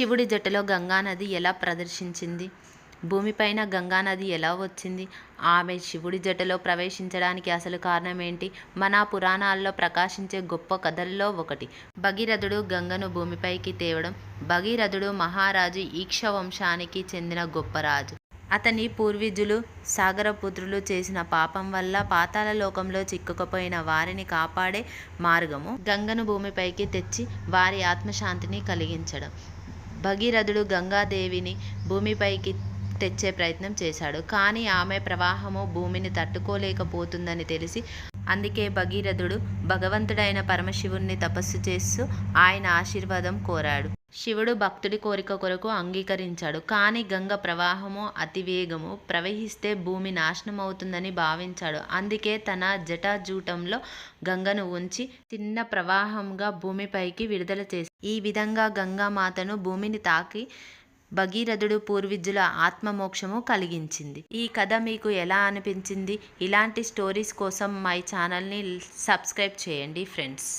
శివుడి జటలో గంగానది ఎలా ప్రదర్శించింది? భూమిపైన గంగానది ఎలా వచ్చింది? ఆమె శివుడి జటలో ప్రవేశించడానికి అసలు కారణం ఏంటి మన పురాణాల్లో ప్రకాశించే గొప్ప కథల్లో ఒకటి. భగీరథుడు గంగను భూమిపైకి తేవడం. భగీరథుడు మహారాజు ఈక్ష వంశానికి చెందిన గొప్ప రాజు. అతని పూర్వీజులు సాగరపుత్రులు చేసిన పాపం వల్ల పాతాల లోకంలో చిక్కుకుపోయిన వారిని కాపాడే మార్గము గంగను భూమిపైకి తెచ్చి వారి ఆత్మశాంతిని కలిగించడం. భగీరథుడు గంగాదేవిని భూమిపైకి తెచ్చే ప్రయత్నం చేశాడు. కానీ ఆమె ప్రవాహము భూమిని తట్టుకోలేకపోతుందని తెలిసి అందుకే భగీరథుడు భగవంతుడైన పరమశివుణ్ణి తపస్సు చేస్తూ ఆయన ఆశీర్వాదం కోరాడు. శివుడు భక్తుడి కోరిక కొరకు అంగీకరించాడు. కానీ గంగ ప్రవాహము అతివేగము ప్రవహిస్తే భూమి నాశనం అవుతుందని భావించాడు. అందుకే తన జటాజూటంలో గంగను ఉంచి చిన్న ప్రవాహంగా భూమిపైకి విడుదల చేసి ఈ విధంగా గంగామాతను భూమిని తాకి భగీరథుడు పూర్వీజుల ఆత్మమోక్షము కలిగించింది. ఈ కథ మీకు ఎలా అనిపించింది? ఇలాంటి స్టోరీస్ కోసం మై ఛానల్ని సబ్స్క్రైబ్ చేయండి ఫ్రెండ్స్.